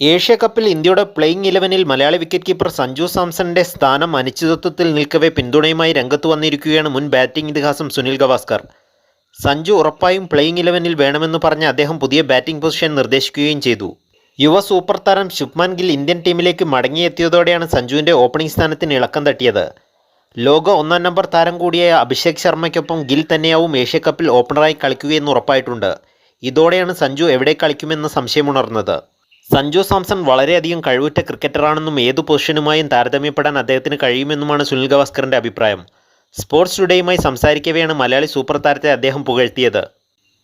Asia കപ്പിൽ ഇന്ത്യയുടെ playing ഇലവനിൽ മലയാളി വിക്കറ്റ് കീപ്പർ സഞ്ജു സാംസന്റെ സ്ഥാനം അനിശ്ചിതത്വത്തിൽ നിൽക്കവേ പിന്തുണയുമായി രംഗത്ത് വന്നിരിക്കുകയാണ് മുൻ ബാറ്റിംഗ് ഇതിഹാസം സുനിൽ ഗവാസ്കർ. സഞ്ജു ഉറപ്പായും പ്ലേയിങ് ഇലവനിൽ വേണമെന്ന് പറഞ്ഞ് അദ്ദേഹം പുതിയ ബാറ്റിംഗ് പൊസിഷൻ നിർദ്ദേശിക്കുകയും ചെയ്തു. യുവ സൂപ്പർ താരം ശുഭ്മാൻ ഗിൽ ഇന്ത്യൻ ടീമിലേക്ക് മടങ്ങിയെത്തിയതോടെയാണ് സഞ്ജുവിന്റെ ഓപ്പണിംഗ് സ്ഥാനത്തിന് ഇളക്കം തട്ടിയത്. ലോക ഒന്നാം നമ്പർ താരം കൂടിയായ അഭിഷേക് ശർമ്മയ്ക്കൊപ്പം ഗിൽ തന്നെയാവും ഏഷ്യ കപ്പിൽ ഓപ്പണറായി കളിക്കുകയെന്ന് ഉറപ്പായിട്ടുണ്ട്. ഇതോടെയാണ് സഞ്ജു എവിടെ കളിക്കുമെന്ന സംശയമുണർന്നത്. സഞ്ജു സാംസൺ വളരെയധികം കഴിവുറ്റ ക്രിക്കറ്ററാണെന്നും ഏതു പൊസിഷനുമായും താരതമ്യപ്പെടാൻ അദ്ദേഹത്തിന് കഴിയുമെന്നുമാണ് സുനിൽ ഗവാസ്കറിന്റെ അഭിപ്രായം. സ്പോർട്സ് ടുഡേയുമായി സംസാരിക്കവെയാണ് മലയാളി സൂപ്പർ താരത്തെ അദ്ദേഹം പുകഴ്ത്തിയത്.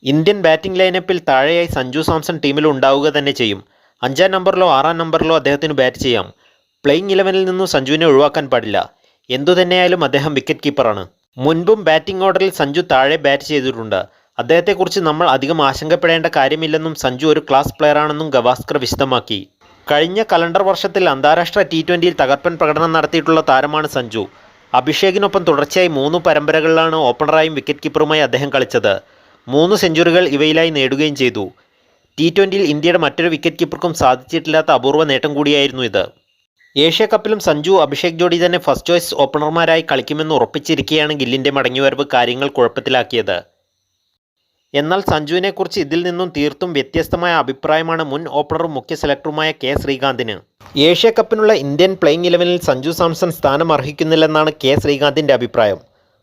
ഇന്ത്യൻ ബാറ്റിംഗ് ലൈനപ്പിൽ താഴെയായി സഞ്ജു സാംസൺ ടീമിൽ ഉണ്ടാവുക തന്നെ ചെയ്യും. അഞ്ചാം നമ്പറിലോ ആറാം നമ്പറിലോ അദ്ദേഹത്തിന് ബാറ്റ് ചെയ്യാം. പ്ലേയിങ് ഇലവനിൽ നിന്നും സഞ്ജുവിനെ ഒഴിവാക്കാൻ പാടില്ല. എന്തുതന്നെയായാലും അദ്ദേഹം വിക്കറ്റ് കീപ്പറാണ്. മുൻപും ബാറ്റിംഗ് ഓർഡറിൽ സഞ്ജു താഴെ ബാറ്റ് ചെയ്തിട്ടുണ്ട്. അദ്ദേഹത്തെക്കുറിച്ച് നമ്മൾ അധികം ആശങ്കപ്പെടേണ്ട കാര്യമില്ലെന്നും സഞ്ജു ഒരു ക്ലാസ് പ്ലെയറാണെന്നും ഗവാസ്കർ വിശദമാക്കി. കഴിഞ്ഞ കലണ്ടർ വർഷത്തിൽ അന്താരാഷ്ട്ര ടി ട്വന്റിയിൽ തകർപ്പൻ പ്രകടനം നടത്തിയിട്ടുള്ള താരമാണ് സഞ്ജു. അഭിഷേകിനൊപ്പം തുടർച്ചയായി മൂന്ന് പരമ്പരകളിലാണ് ഓപ്പണറായും വിക്കറ്റ് കീപ്പറുമായി അദ്ദേഹം കളിച്ചത്. മൂന്ന് സെഞ്ചുറികൾ ഇവയിലായി നേടുകയും ചെയ്തു. ടി ട്വന്റിയിൽ ഇന്ത്യയുടെ മറ്റൊരു വിക്കറ്റ് കീപ്പർക്കും സാധിച്ചിട്ടില്ലാത്ത അപൂർവ നേട്ടം കൂടിയായിരുന്നു ഇത്. ഏഷ്യ കപ്പിലും സഞ്ജു അഭിഷേക് ജോഡി തന്നെ ഫസ്റ്റ് ചോയ്സ് ഓപ്പണർമാരായി കളിക്കുമെന്ന് ഉറപ്പിച്ചിരിക്കുകയാണ് ഗില്ലിന്റെ മടങ്ങിവരവ് കാര്യങ്ങൾ കുഴപ്പത്തിലാക്കിയത്. എന്നാൽ സഞ്ജുവിനെക്കുറിച്ച് ഇതിൽ നിന്നും തീർത്തും വ്യത്യസ്തമായ അഭിപ്രായമാണ് മുൻ ഓപ്പണറും മുഖ്യ സെലക്ടറുമായ കെ ശ്രീകാന്തിന്. ഏഷ്യ കപ്പിനുള്ള ഇന്ത്യൻ പ്ലേയിങ് ഇലവനിൽ സഞ്ജു സാംസൺ സ്ഥാനം അർഹിക്കുന്നില്ലെന്നാണ് കെ ശ്രീകാന്തിന്റെ അഭിപ്രായം.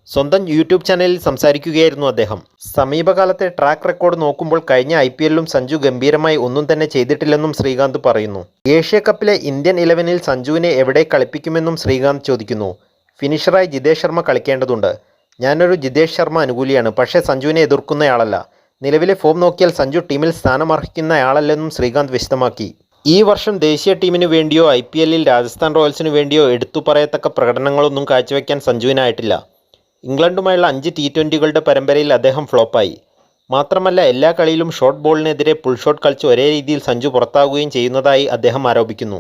സ്വന്തം യൂട്യൂബ് ചാനലിൽ സംസാരിക്കുകയായിരുന്നു അദ്ദേഹം. സമീപകാലത്തെ ട്രാക്ക് റെക്കോർഡ് നോക്കുമ്പോൾ കഴിഞ്ഞ ഐ പി എല്ലിലും സഞ്ജു ഗംഭീരമായി ഒന്നും തന്നെ ചെയ്തിട്ടില്ലെന്നും ശ്രീകാന്ത് പറയുന്നു. ഏഷ്യ കപ്പിലെ ഇന്ത്യൻ ഇലവനിൽ സഞ്ജുവിനെ എവിടെ കളിപ്പിക്കുമെന്നും ശ്രീകാന്ത് ചോദിക്കുന്നു. ഫിനിഷറായി ജിതേഷ് ശർമ്മ കളിക്കേണ്ടതുണ്ട്. ഞാനൊരു ജിതേഷ് ശർമ്മ അനുകൂലിയാണ്. പക്ഷേ സഞ്ജുവിനെ എതിർക്കുന്നയാളല്ല. നിലവിലെ ഫോം നോക്കിയാൽ സഞ്ജു ടീമിൽ സ്ഥാനമർഹിക്കുന്നയാളല്ലെന്നും ശ്രീകാന്ത് വ്യക്തമാക്കി. ഈ വർഷം ദേശീയ ടീമിനു വേണ്ടിയോ ഐ പി എല്ലിൽ രാജസ്ഥാൻ റോയൽസിനു വേണ്ടിയോ എടുത്തു പറയത്തക്ക പ്രകടനങ്ങളൊന്നും കാഴ്ചവെക്കാൻ സഞ്ജുവിനായിട്ടില്ല. ഇംഗ്ലണ്ടുമായുള്ള അഞ്ച് ടി ട്വന്റികളുടെ പരമ്പരയിൽ അദ്ദേഹം ഫ്ലോപ്പായി. മാത്രമല്ല എല്ലാ കളിയിലും ഷോർട്ട് ബോളിനെതിരെ പുൾ ഷോട്ട് കളിച്ച് ഒരേ രീതിയിൽ സഞ്ജു പുറത്താകുകയും ചെയ്യുന്നതായി അദ്ദേഹം ആരോപിക്കുന്നു.